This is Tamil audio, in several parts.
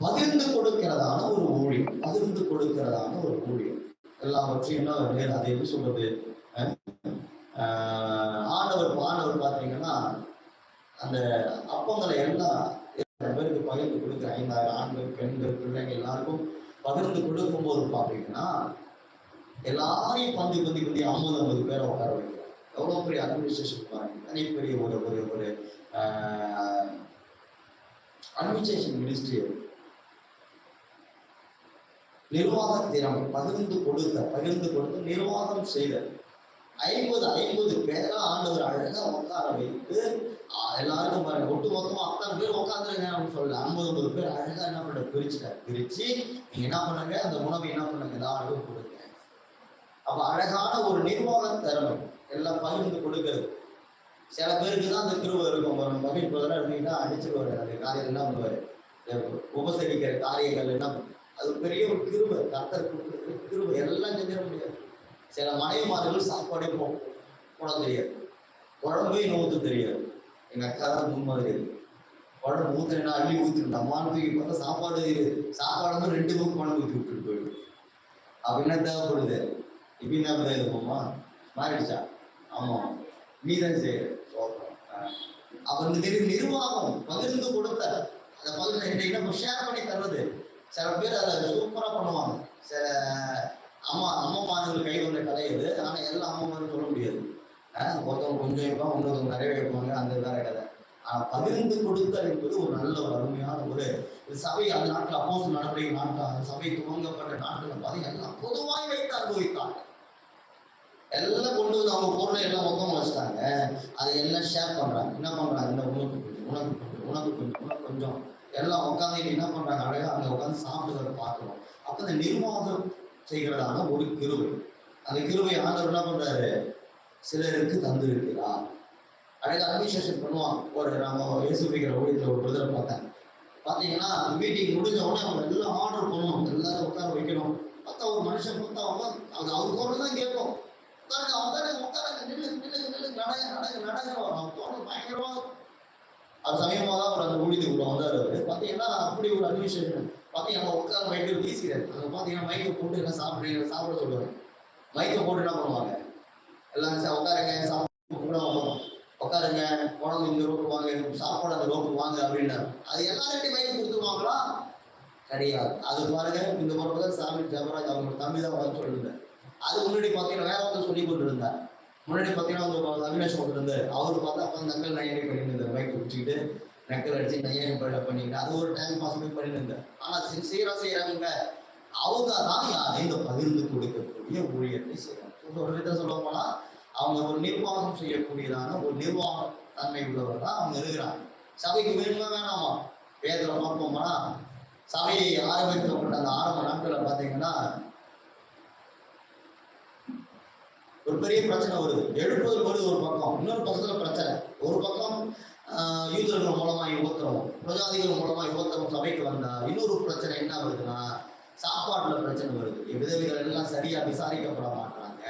பகிர்ந்து கொடுக்கிறதான ஒரு ஊழியம் பகிர்ந்து கொடுக்கிறதான ஒரு ஊழியம். எல்லாவற்றையும் என்ன அதை எப்படி சொல்றது? ஆண்டவர் ஆண்டவர் பார்த்தீங்கன்னா அந்த அப்பங்களை எல்லாம் பேருக்கு பகிர்ந்து கொடுக்குற ஐந்தாயிரம் ஆண்கள் பெண்கள் பிள்ளைங்க எல்லாருக்கும் பகிர்ந்து கொடுக்கும் போது பார்த்தீங்கன்னா எல்லாரையும் பந்தி பந்தி பந்தி ஐம்பது ஐம்பது பேரை உட்கார வைக்கிறார். எவ்வளோ பெரிய அட்மினிஸ்ட்ரேஷன் பாருங்க. தனி பெரிய ஒரு ஒரு ஒரு அட்மினிஸ்ட்ரேஷன் மினிஸ்ட்ரி நிர்வாக திறமை பகிர்ந்து கொடுத்த பகிர்ந்து கொடுத்து நிர்வாகம் செய்த ஐம்பது ஐம்பது பேரா ஆண்டவர் அழகா உட்கார வைத்து எல்லாருக்கும் பாருங்க ஒட்டு மொத்தமா அத்தனை பேர் உட்காந்துருங்க அப்படின்னு சொல்லல. ஐம்பது ஐம்பது பேர் அழகா என்ன பண்ண பிரிச்சுட்டார் பிரிச்சு நீங்க என்ன பண்ணுங்க? அந்த உணவை என்ன பண்ணுங்க? எல்லாருக்கும் கொடுங்க. அப்ப அழகான ஒரு நிர்வாக திறமை எல்லாம் பகிர்ந்து கொடுக்கிறது. சில பேருக்கு தான் அந்த கிருவை இருக்கும். ஒரு மகிழ்ச்சி. இருந்தீங்கன்னா அடிச்சிருவாரு. அந்த காரியம் என்ன பண்ணுவாரு. உபசரிக்கிற காரியங்கள் என்ன அது பெரிய ஒரு கிருவை கத்தர் கொடுக்குற கிருவை எல்லாம் செஞ்சிட முடியாது. சில மனைவிமார்கள் சாப்பாடே போகும் போட தெரியாது. குழம்பே இன்னும் தெரியாது. எங்க அக்கா தான் முன்மாதிரி. இருக்கு குழம்பு ஊத்துனா அள்ளி ஊத்திட்டு அம்மான்னு தூக்கி பார்த்தா சாப்பாடு சாப்பாடு வந்து ரெண்டு பக்கம் குழம்பு ஊற்றி விட்டுட்டு போயிடும். அப்ப என்ன தேவைப்படுது? இப்படி என்ன தேவைப்படுமா மாறிடுச்சா? ஆமா. நீ தான் செய்யற. அப்ப இந்த நிர்வாகம் பகிர்ந்து கொடுத்த அந்த பகிர்ந்து என்ன ஷேர் பண்ணி தர்றது? சில பேர் அதை சூப்பரா பண்ணுவாங்க. சில அம்மா அம்மாமார்கள் கை வந்த கலை இது எல்லா அம்மாமாரும் சொல்ல முடியாது. ஆஹ் ஒருத்தவங்க கொஞ்சம் வைப்பாங்க இன்னொருத்தவங்க நிறைய வைப்பாங்க அந்த வேற கதை. ஆனால் பகிர்ந்து கொடுத்தல் என்பது ஒரு நல்ல ஒரு அருமையான ஒரு சபை அந்த நாட்டில் அப்போஸ் நடவடிக்கை நாட்டில் அந்த சபை துவங்கப்பட்ட நாட்டில் பார்த்தீங்கன்னா எல்லாம் பொதுவாய் வைத்து அனுபவித்தாங்க. எல்லாம் கொண்டு வந்து அவங்க பொருளை எல்லாம் மொத்தம் வச்சுட்டாங்க. அதை எல்லாம் ஷேர் பண்றாங்க. என்ன பண்றாங்க? இந்த உனக்கு கொஞ்சம் உனக்கு கொஞ்சம் உனக்கு கொஞ்சம் உனக்கு கொஞ்சம். எல்லாம் உட்காந்து என்ன பண்றாங்க? அழகா அங்க உட்காந்து சாப்பிடுறத பார்க்கிறோம். அப்ப இந்த நிர்வாகம் செய்கிறதான ஒரு கிருவை. அந்த கிருவை ஆண்டவர் என்ன பண்றாரு? சிலருக்கு தந்திருக்கிறார். அழகா அட்மினிஸ்ட்ரேஷன் பண்ணுவாங்க. ஒரு நம்ம இயேசுபிக்கிற ஊழியத்தில் ஒரு பிரதரை பார்த்தேன் பார்த்தீங்கன்னா மீட்டிங் முடிஞ்ச உடனே அவங்க எல்லாம் ஆர்டர் பண்ணணும். எல்லாரும் உட்கார வைக்கணும். பார்த்தா ஒரு மனுஷன் பார்த்தா அவங்க அது அவர் கூட தான் கேட்கும். உட்காருங்க உட்காருங்க உட்காருங்க நில்லு நில்லு நில்லு நடங்க நடங்க நடங்க. அவன் தோட்டம் பயங்கரமா அது சமயமா தான் அவர் அந்த ஊழியத்துக்குள்ள வந்தார் அவரு. பார்த்தீங்கன்னா அப்படி ஒரு அட்மினிஸ்ட்ரேஷன் பார்த்தீங்கன்னா உட்கார மைக்கில் ஈஸியாக அங்கே பார்த்தீங்கன்னா மைக்கை போட்டு என்ன சாப்பிடுறீங்க சாப்பிட சொல்லுவாங்க மைக்கை போட்டு என்ன பண்ணுவாங்க? எல்லாம் உட்காருங்க சாப்பிட்டு கூட உட்காருங்க குழந்தை இந்த ரோட்டு வாங்க சாப்பாடு அந்த ரோட்டு வாங்க அப்படின்னாரு. அது எல்லார்கிட்டையும் மைக்கு கொடுத்துருவாங்களா? கிடையாது. அது பாருங்க இந்த முறை தான் சாமி ஜபராஜ் அவங்க தம்பி தான் வந்து சொல்லியிருந்தார். அது முன்னாடி பார்த்தீங்கன்னா வேற வந்து சொல்லி கொண்டு இருந்தார் முன்னாடி பார்த்தீங்கன்னா அவங்க அவினாஷ் கொண்டு இருந்தார். அவர் பார்த்தா அப்போ நக்கல் நையாணி பண்ணிட்டு இருந்தார். பைக் பிடிச்சிக்கிட்டு நக்கல் அடிச்சு நையாணி பண்ண பண்ணிட்டு அது ஒரு டைம் பாஸ் பண்ணி பண்ணிட்டு இருந்தார். ஆனா சின்சியரா செய்யறாங்க அவங்க தான் யாரை இந்த பகிர்ந்து கொடுக்கக்கூடிய ஊழியத்தை செய்யறாங்க ஒரு விதம் சொல்ல அவங்க ஒரு நிர்வாகம் செய்யக்கூடியதான ஒரு நிர்வாக தன்மை உள்ளவர் தான் அவங்க இருக்கிறாங்க. சபைக்கு வேணுமா வேணாமா? வேதத்தில் பார்ப்போம்னா சபையை ஆரம்பிக்கப்பட்ட அந்த ஆரம்ப நாட்கள்ல பார்த்தீங்கன்னா ஒரு பெரிய பிரச்சனை வருது. எழுப்புதல் வருது ஒரு பக்கம் இன்னொரு பக்கத்துல பிரச்சனை. ஒரு பக்கம் யூதர்கள் மூலமா யுவத்திரம் பிரஜாதிகள் மூலமா யுவத்திரம் சபைக்கு வந்தா இன்னொரு பிரச்சனை என்ன வருதுன்னா சாப்பாட்டுல பிரச்சனை வருது. விதவிகள் எல்லாம் சரியா விசாரிக்கப்பட மாட்டாங்க.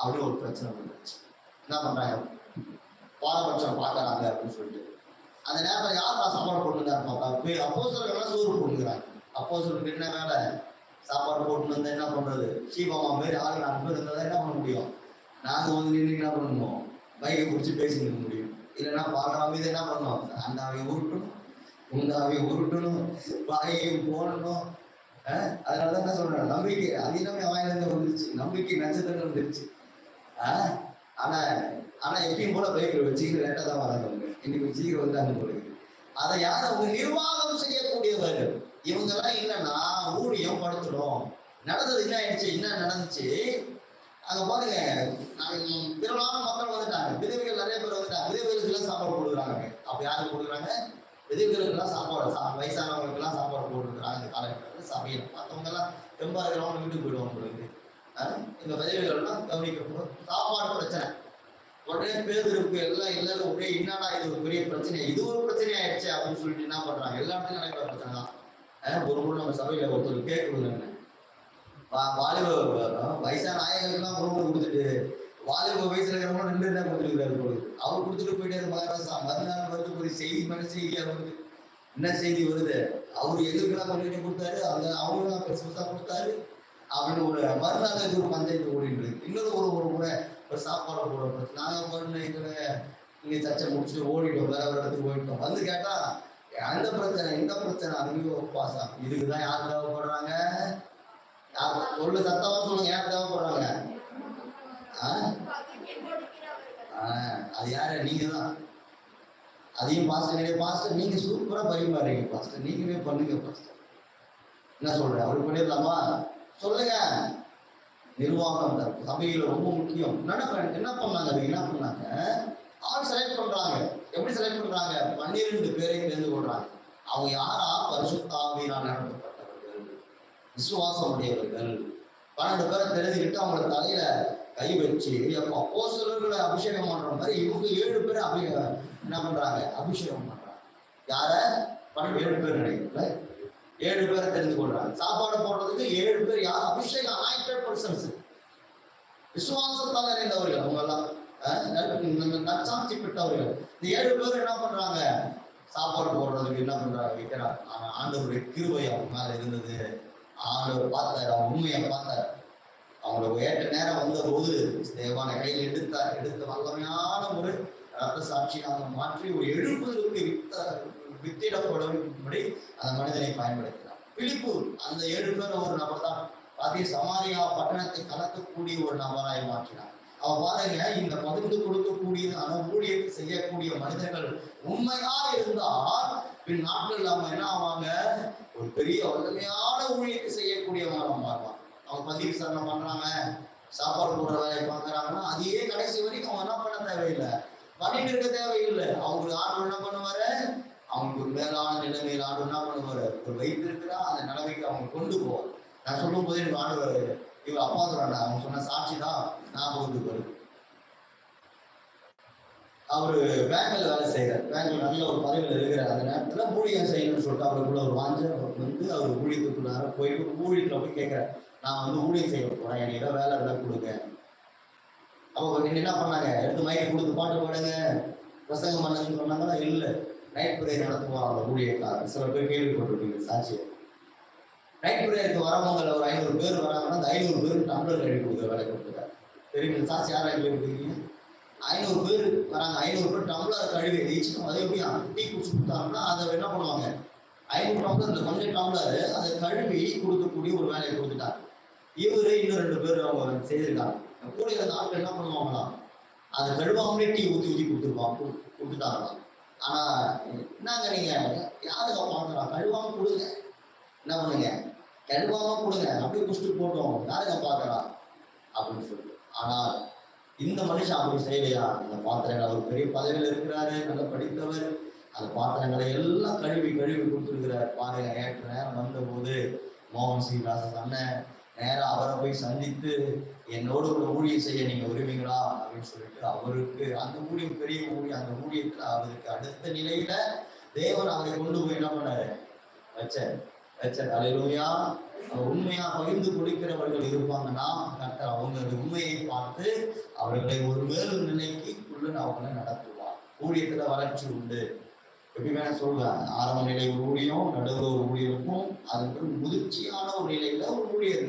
அப்படின்னு ஒரு பிரச்சனை வந்துருச்சு. என்ன பண்றாங்க? பாரபட்சம் பார்க்கறாங்க அப்படின்னு சொல்லிட்டு. அந்த நேரத்தில் யார் நான் சாப்பாடு போட்டுருந்தாரு பார்த்தா அப்போ எல்லாம் சோறு போட்டுக்கிறாங்க. அப்போ என்ன வேலை? சாப்பாடு போட்டு இருந்தால் என்ன பண்றது? சீபமா மாரி ஆள் நாலு பேர் இருந்தால் என்ன பண்ண முடியும்? நாங்கள் வந்து நின்று என்ன பண்ணுவோம் பைக்கை பிடிச்சி பேசி முடியும். இல்லைன்னா பார்க்குற மீது என்ன பண்ணுவோம் அந்த அவையை உருட்டணும். உங்க அவையை உருட்டணும். வாயையும் போடணும். அதனால தான் என்ன சொல்றேன் நம்பிக்கை. அதிகமே வாயிலிருந்து வந்துருச்சு. நம்பிக்கை நட்சத்திரம் வந்துருச்சு. ஆனா ஆனா எப்பயும் போல பைக்கில் வச்சுக்கிட்டு லேட்டாக தான் வராங்க இன்னைக்கு சீக்கிரம் வந்தாங்க போல அதை யார் அவங்க நிர்வாகம் செய்யக்கூடியவர் இவங்க எல்லாம் இல்லைன்னா ஊழியம் படுத்துடும் நடந்தது என்ன ஆயிடுச்சு? என்ன நடந்துச்சு? அங்க பாருங்க நாங்க திரளான மக்கள் வந்துட்டாங்க. விதவைகள் நிறைய பேர் வந்துட்டாங்க. விதவைகளுக்கு எல்லாம் சாப்பாடு கொடுக்குறாங்க. அப்ப யாருக்கு கொடுக்குறாங்க? விதவைகளுக்கு எல்லாம் சாப்பாடு சா வயசானவங்களுக்கு எல்லாம் சாப்பாடு போட்டுருக்காங்க இந்த காலகட்டத்தில் சமையல் மற்றவங்க எல்லாம் ரொம்ப இருக்கிறவங்க வீட்டுக்கு போயிடுவாங்க உங்களுக்கு இந்த விதவைகள் கவனிக்கப்படும். சாப்பாடு பிரச்சனை. உடனே பேதருக்கு எல்லாம் எல்லாரும் ஒரே என்னடா இது ஒரு பெரிய பிரச்சனை இது ஒரு பிரச்சனை ஆயிடுச்சு அப்படின்னு சொல்லிட்டு என்ன பண்றாங்க? எல்லா இடத்துலையும் நடக்கிற பிரச்சனை தான் ஒரு முறை நம்ம சபையில ஒருத்தர் கேட்கணுங்க வாலிப வயசான நாயகர்கள்லாம் ஒரு கொடுத்துட்டு வாலிப வயசுல இருக்கிறவங்க ரெண்டு என்ன கொடுத்துருக்காரு பொழுது அவர் கொடுத்துட்டு போயிட்டாரு மகாராசா மறுநாள் வருது ஒரு செய்தி மன செய்தியா வருது. என்ன செய்தி வருது? அவர் எதுக்கெல்லாம் கொண்டு கொடுத்தாரு? அந்த அவங்களும் பெருசு பெருசா கொடுத்தாரு. அப்படின்னு ஒரு மறுநாள் இது ஒரு பஞ்சாயத்து ஓடிட்டு இருக்கு. இன்னொரு ஒரு ஒரு முறை ஒரு சாப்பாடு போடுறோம் நாங்க பண்ண இதுல இங்க சர்ச்சை முடிச்சுட்டு ஓடிட்டோம். வேற ஒரு இடத்துக்கு போயிட்டோம். வந்து கேட்டா அந்த பிரச்சனை? இந்த பிரச்சனை? அதுலயும் பாசா இதுக்குதான் யார் தேவைப்படுறாங்க? சொல்லு சத்தமா சொல்லுங்க. யார் தேவைப்படுறாங்க ஆ? ஆ, அது யாரு? நீங்க தான் அதையும் பாஸ்டர் கிடையாது பாஸ்டர் நீங்க சூப்பரா பரிமாறீங்க பாஸ்டர் நீங்களே பண்ணுங்க பாஸ்டர் என்ன சொல்ற? அப்படி பண்ணிடலாமா? சொல்லுங்க. நிர்வாகம் தரப்பு சபையில ரொம்ப முக்கியம். என்ன என்ன பண்ணாங்க? அதுக்கு என்ன பண்ணாங்க? ஆள் செலக்ட் பண்றாங்க. எப்படி செலக்ட் பண்றாங்க? பன்னிரெண்டு பேரையும் தேர்ந்து கொள்றாங்க. அவங்க யாரா? பரிசுத்தாவினால் நடத்தப்பட்டவர்கள் விசுவாசம் உடையவர்கள் பன்னெண்டு பேரை தெரிஞ்சுக்கிட்டு அவங்க தலையில கை வச்சு அப்போ சிலர்களை அபிஷேகம் பண்ற மாதிரி இவங்க ஏழு பேரை அபி என்ன பண்றாங்க? அபிஷேகம் பண்றாங்க. யார? பன்னெண்டு ஏழு பேர் நினைக்கல ஏழு பேரை தெரிந்து கொள்றாங்க. சாப்பாடு போடுறதுக்கு ஏழு பேர் யார்? அபிஷேகம் அனாயிட்டட் பர்சன்ஸ் விசுவாசத்தால் நிறைந்தவர்கள் அவங்க எல்லாம் நச்சாட்சி பெற்றவர்கள் இந்த ஏழு பேர் என்ன பண்றாங்க? சாப்பாடு போடுறதுக்கு என்ன பண்றாங்க? வைக்கிறாங்க ஆனா ஆண்டவருடைய கிருபை அவங்க மேல இருந்தது. ஆண்டவர் பார்த்தாரு அவங்க உண்மையை பார்த்தாரு. அவங்களுக்கு ஏற்ற நேரம் வந்த போது தேவான கையில் எடுத்தார். எடுத்து வல்லமையான ஒரு ரத்த சாட்சியாக மாற்றி ஒரு எழுப்புதலுக்கு வித்த வித்திடப்படும்படி அந்த மனிதனை பயன்படுத்தினார். பிலிப்பு அந்த ஏழு பேர் ஒரு நபர் தான் அதே சமாரியா பட்டணத்தை கலக்கக்கூடிய ஒரு நபராய் மாற்றினார். அவ பாருங்க இந்த பகிர்ந்து கொடுக்கக்கூடிய ஊழியத்தை செய்யக்கூடிய மனிதர்கள் உண்மையா இருந்தால் பின் நாட்கள் இல்லாம என்ன ஆவாங்க? ஒரு பெரிய வல்லமையான ஊழியத்தை செய்யக்கூடியவங்க மாறுவாங்க. அவங்க பதிவு விசாரணை பண்றாங்க சாப்பாடு போடுற வேலையை பார்க்கறாங்கன்னா அதையே கடைசி வரைக்கும் அவங்க என்ன பண்ண தேவையில்லை? பண்ணிட்டு இருக்க தேவையில்லை. அவங்களுக்கு ஆர்வம் என்ன பண்ணுவாரு? அவங்களுக்கு ஒரு மேலான நிலைமையில் ஆர்வம் என்ன பண்ணுவாரு? ஒரு வைத்திருக்கிறா அந்த நிலைமைக்கு அவங்க கொண்டு போவார். நான் சொல்லும் போது எனக்கு ஆண்டு இவங்க அப்பா சொல்றாங்க அவங்க சொன்ன சாட்சி தான் ஞாபகத்துக்கு வரும். அவரு பேங்க்ல வேலை செய்யறாரு பேங்க்ல நல்ல ஒரு பதவியில் இருக்கிறார். அந்த நேரத்துல ஊழியம் செய்யணும்னு சொல்லிட்டு அவருக்குள்ள ஒரு வாஞ்ச வந்து அவர் ஊழியத்துக்குள்ளார போயிட்டு ஊழியத்துல போய் கேட்கிறார். நான் வந்து ஊழியம் செய்ய போறேன். எனக்கு ஏதோ வேலை இருந்தா கொடுங்க. அப்போ கொஞ்சம் என்ன பண்ணாங்க? எடுத்து மைக் கொடுத்து பாட்டு பாடுங்க. பிரசங்கம் பண்ணுங்கன்னு சொன்னாங்களா? இல்லை. நைட் பிரேயர் நடத்துவாங்க அந்த ஊழியக்காரர். சில பேர் கேள்விப்பட்டிருக்கீங்க சாட்சியை. ரைட் பிரேயருக்கு வரவங்க ஒரு ஐநூறு பேர் வராங்கன்னா அந்த ஐநூறு பேருக்கு டம்ளர் கழுவி கொடுக்குற வேலை கொடுத்துருக்காரு தெரியுங்க சாட்சி யாரா கொடுக்குறீங்க. ஐநூறு பேர் வராங்க. ஐநூறு பேர் டம்ளர் கழுவி ஜெயிச்சுட்டு அதை எப்படி டீ குடிச்சு கொடுத்தாங்கன்னா அதை என்ன பண்ணுவாங்க? ஐநூறு டம்ளர் இந்த கொஞ்சம் டம்ளர் அதை கழுவி கொடுக்கக்கூடிய ஒரு வேலையை கொடுத்துட்டாங்க இவரு இன்னும் ரெண்டு பேர் அவங்க செய்திருக்காங்க. கூட இருந்த ஆட்கள் என்ன பண்ணுவாங்களாம் அதை கழுவாமலே டீ ஊற்றி ஊற்றி கொடுத்துருப்பாங்க கொடுத்துட்டாங்களாம். ஆனா என்னங்க நீங்க? யாருங்க பார்க்கலாம் கழுவாம கொடுங்க. என்ன பண்ணுங்க? கழுவாம கொடுங்க அப்படியே குடிச்சுட்டு போட்டோம். யாருங்க பார்க்கறா? அப்படின்னு சொல்லிட்டு. ஆனால் இந்த மனுஷன் அப்படி செய்யலையா? அந்த பாத்திரங்கள் அவர் பெரிய பதவியில் இருக்கிறாரு. நல்ல படித்தவர். அந்த பாத்திரங்களை எல்லாம் கழுவி கழுவி கொடுத்துருக்கிறார். பாருங்க நேற்று நேரம் வந்தபோது மோகன் சீனிவாசன் அண்ணன் நேரம் அவரை போய் சந்தித்து என்னோட ஒரு ஊழியம் செய்ய நீங்க வருவீங்களா? அப்படின்னு சொல்லிட்டு அவருக்கு அந்த ஊழியம் பெரிய ஊழியம் அந்த ஊழியத்துல அவருக்கு அடுத்த நிலையில தேவன் அவரை கொண்டு போய் என்ன பண்ணாரு? வச்சேன் அலையிலூயா உண்மையா பகிர்ந்து கொடுக்கிறவர்கள் இருப்பாங்கன்னா கர்த்தர் அவங்க அந்த உண்மையை பார்த்து அவர்களை ஒரு மேலும் நிலைக்கு உள்ள அவங்களை நடத்துவார். ஊழியத்துல வளர்ச்சி உண்டு. எப்படி வேணா சொல்லுவேன் ஆரம்ப நிலை ஒரு ஊழியம் நடுவில் ஒரு ஊழியருக்கும் அதுக்கு முதிர்ச்சியான ஒரு நிலையில ஒரு ஊழியர்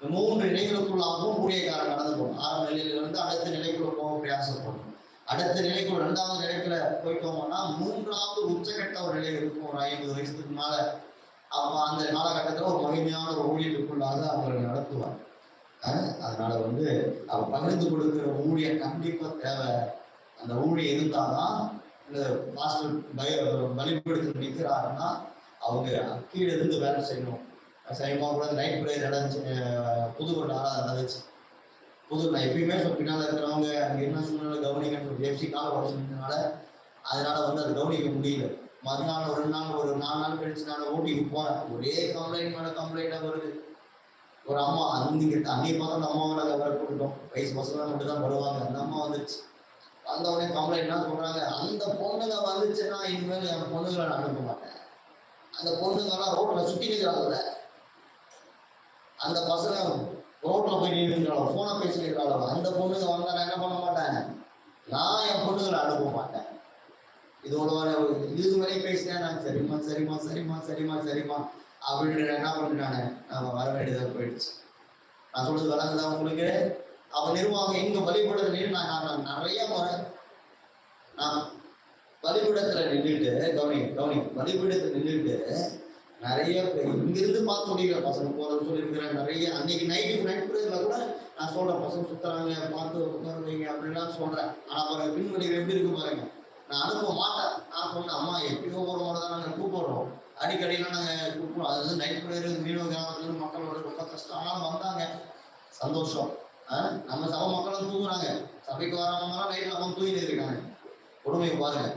இந்த மூன்று நிலைகளுக்குள்ளாகவும் ஊழியக்காரன் நடந்து போகணும். ஆரம்ப நிலையிலிருந்து அடுத்த நிலைக்குள்ள போக பிரயாசப்படும் அடுத்த நிலைக்குள்ள ரெண்டாவது நிலைக்குள்ள போயிட்டோம்னா மூன்றாவது உச்சகட்ட ஒரு நிலை இருக்கும். ஒரு ஐம்பது வயசுக்கு மேல. அப்போ அந்த காலகட்டத்தில் ஒரு மகிமையான ஒரு ஊழியத்துக்குள்ளாக அவங்களை நடத்துவார் அதனால வந்து அவர் பகிர்ந்து கொடுக்கிற ஊழியம் கண்டிப்பா தேவை. அந்த ஊழியம் இருந்தாதான் இந்த மாஸ்டர் பய பலிபடுத்தி நிற்கிறாருன்னா அவங்க கீழே இருந்து வேலை செய்யணும். சைமா கூட நைட் பிரேயர் நடந்துச்சு அஹ் புதுக்கோட்டை ஆறாவது நடந்துச்சு. புது நான் எப்பயுமே சொல்ல பின்னால் இருக்கிறவங்க அங்கே என்ன சூழ்நிலை கவனிக்கணும் எஃப்சி கால உடச்சுனால அதனால வந்து அது கவனிக்க முடியல. மறுநாள் ஒரு நாள் ஒரு நாலு நாள் கழிச்சு நான் ஊட்டிக்கு போறேன். ஒரே கம்ப்ளைண்ட் மேல கம்ப்ளைண்டா வருது. ஒரு அம்மா அன்னைக்கு அன்னைக்கு பார்த்தா அந்த அம்மாவை அதை வர கூட்டோம் வயசு பசங்க மட்டும் தான் வருவாங்க. அந்த அம்மா வந்துச்சு அந்த உடனே கம்ப்ளைண்ட் தான் சொல்றாங்க. அந்த பொண்ணுங்க வந்துச்சுன்னா இனிமேல் என் பொண்ணுங்களை நான் அனுப்ப மாட்டேன். அந்த பொண்ணுங்கெல்லாம் ரோட்ல சுத்தி நிற்கிறாங்கல்ல அந்த பசங்க ரோட்ல போய் நின்றுக்கிறாங்க. போனை பேசிக்கிறாங்க அந்த பொண்ணுங்க வந்தா நான் என்ன பண்ண மாட்டேன் நான் என் பொண்ணுங்களை அனுப்ப மாட்டேன். இதோட வர இது வரை பேசினேன் நான் சரிம்மா சரிம்மா சரிம்மா சரிம்மா சரிம்மா அப்படின்ற நான் என்ன பண்ணிட்டானே நாம வர வேண்டியதாக போயிடுச்சு. நான் சொல்றது வராதுதான் உங்களுக்கு? அவன் நிர்வாகம் எங்க பலிபீடத்துல நான் நான் நிறைய முறை நான் பலிபீடத்துல நின்றுட்டு கவனி கவனி பலிபீடத்துல நின்றுட்டு நிறைய பேர் இங்கிருந்து பார்த்து சொல்லிக்கிறேன் பசங்க போறது சொல்லியிருக்கிறேன் நிறைய அன்னைக்கு நைட்டு நைட் கூட நான் சொல்றேன் பசங்க சுத்துறாங்க பார்த்து உட்காருவீங்க அப்படின்லாம் சொல்றேன். ஆனா பாருங்க பின்வழிகள் எப்படி இருக்கு பாருங்க. நான் அனுப்ப மாட்டேன். நான் சொன்னேன் அம்மா எப்படியோ ஒரு முறை தான் நாங்கள் கூப்பிடுறோம். அடிக்கடிலாம் நாங்கள் கூப்பிடுறோம். அது வந்து நைட் பிரேயர் மீனவ கிராமத்துல மக்களோட ரொம்ப கஷ்டம் ஆனாலும் வந்தாங்க. சந்தோஷம். ஆ? நம்ம சபை மக்களும் தூங்குறாங்க. சபைக்கு வரவங்கலாம் நைட்ல அவங்க தூங்கிட்டு இருக்காங்க. கொடுமை பாருங்க.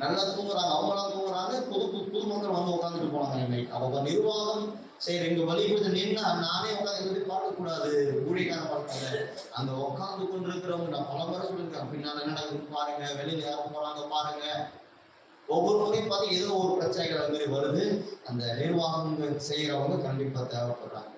நல்லா தூங்குறாங்க அவங்களாம் தூங்குறாங்க புது புது புது மக்கள் வந்து உட்காந்துட்டு போனாங்க இன்னைக்கு. அப்ப நிர்வாகம் சரி எங்க வழி கொஞ்சம் நின்னா நானே உட்காந்து எப்படி பார்க்க கூடாது ஊழியக்கார உட்காந்து கொண்டு இருக்கிறவங்க நான் பல முறை சொல்லியிருக்கேன் அப்படின்னா என்ன பாருங்க வெளியில யாரும் போறாங்க பாருங்க. ஒவ்வொரு முறையும் பார்த்து ஏதோ ஒரு பிரச்சனைகள் அது மாதிரி வருது. அந்த நிர்வாகம் செய்யறவங்க கண்டிப்பா தேவைப்படுறாங்க.